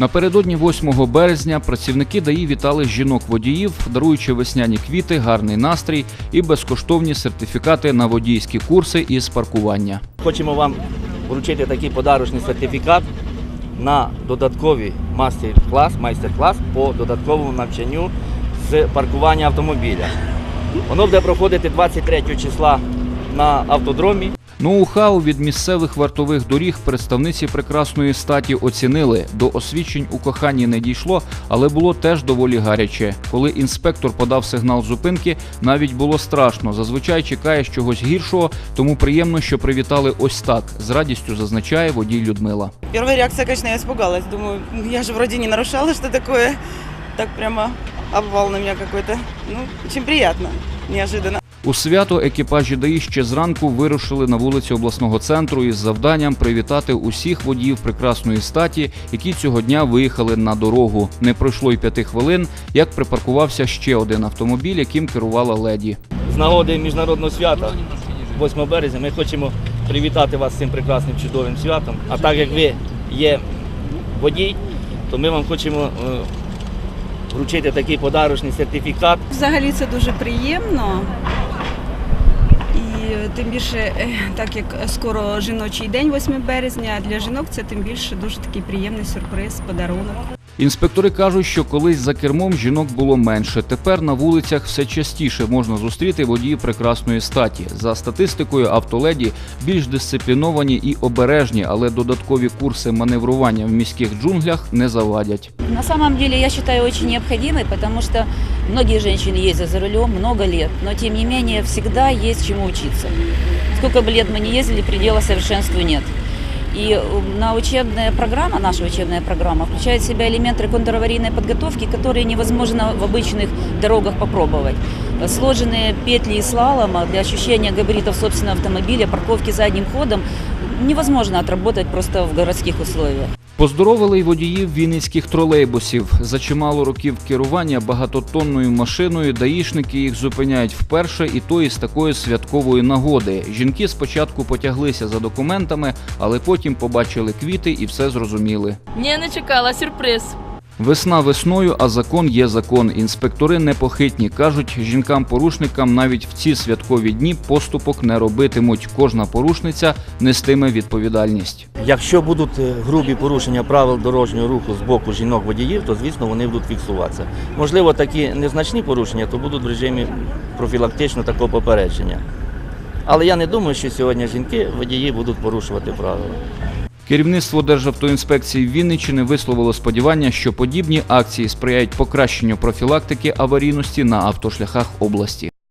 Напередодні 8 березня працівники ДАІ вітали жінок-водіїв, даруючи весняні квіти, гарний настрій і безкоштовні сертифікати на водійські курси із паркування. Хочемо вам вручити такий подарочний сертифікат на додатковий мастер-клас, майстер-клас по додатковому навчанню з паркування автомобіля. Воно буде проходити 23 числа на автодромі. Ноу-хау від місцевих вартових доріг представниці прекрасної статі оцінили. До освідчень у коханні не дійшло, але було теж доволі гаряче. Коли інспектор подав сигнал зупинки, навіть було страшно. Зазвичай чекаєш чогось гіршого, тому приємно, що привітали ось так. З радістю зазначає водій Людмила. Первая реакция, конечно, я испугалась. Думаю, я же вроде не нарушала, что такое. Так прямо обвал на меня какой-то. Ну, очень приятно, неожиданно. У свято екіпажі ДАІ ще зранку вирушили на вулиці обласного центру із завданням привітати усіх водіїв прекрасної статі, які цього дня виїхали на дорогу. Не пройшло й п'яти хвилин, як припаркувався ще один автомобіль, яким керувала леді. З нагоди міжнародного свята 8 березня ми хочемо привітати вас з цим прекрасним чудовим святом. А так як ви є водій, то ми вам хочемо е, вручити такий подарочний сертифікат Взагалі це дуже приємно. Тим більше, е, так як скоро жіночий день, 8 березня, для жінок це тим більше дуже такий приємний сюрприз, подарунок. Інспектори кажуть, що колись за кермом жінок було менше. Тепер на вулицях все частіше можна зустріти водіїв прекрасної статі. За статистикою, автоледі більш дисципліновані і обережні, але додаткові курси маневрування в міських джунглях не завадять. На самом деле я считаю очень необходимой, потому что многие женщины ездят за рулем много лет, но тем не менее всегда есть чему учиться. Сколько бы лет мы не ездили, предела совершенству нет. И э, на учебная программа, наша учебная программа, включает в себя элементы контраварийной подготовки, которые невозможно в обычных дорогах попробовать. Э, Сложенные петли и слалома для ощущения габаритов собственного автомобиля, парковки задним ходом невозможно отработать просто в городских условиях. Поздоровили й водіїв вінницьких тролейбусів. За чимало років керування багатотонною машиною даїшники їх зупиняють вперше, і то із такої святкової нагоди. Жінки спочатку потяглися за документами, але потім побачили квіти і все зрозуміли. Ні, не чекала, сюрприз. Весна весною, а закон є закон. Інспектори непохитні кажуть, жінкам-порушникам навіть в ці святкові дні поступок не робитимуть. Кожна порушниця нестиме відповідальність. Якщо будуть е, грубі порушення правил дорожнього руху з боку жінок-водіїв, то звісно вони будуть фіксуватися. Можливо, такі незначні порушення, то будуть в режимі профілактичного такого попередження. Але я не думаю, що сьогодні жінки-водії будуть порушувати правила. Керівництво Державтоінспекції Вінниччини висловило сподівання, що подібні акції сприяють покращенню профілактики аварійності на автошляхах області.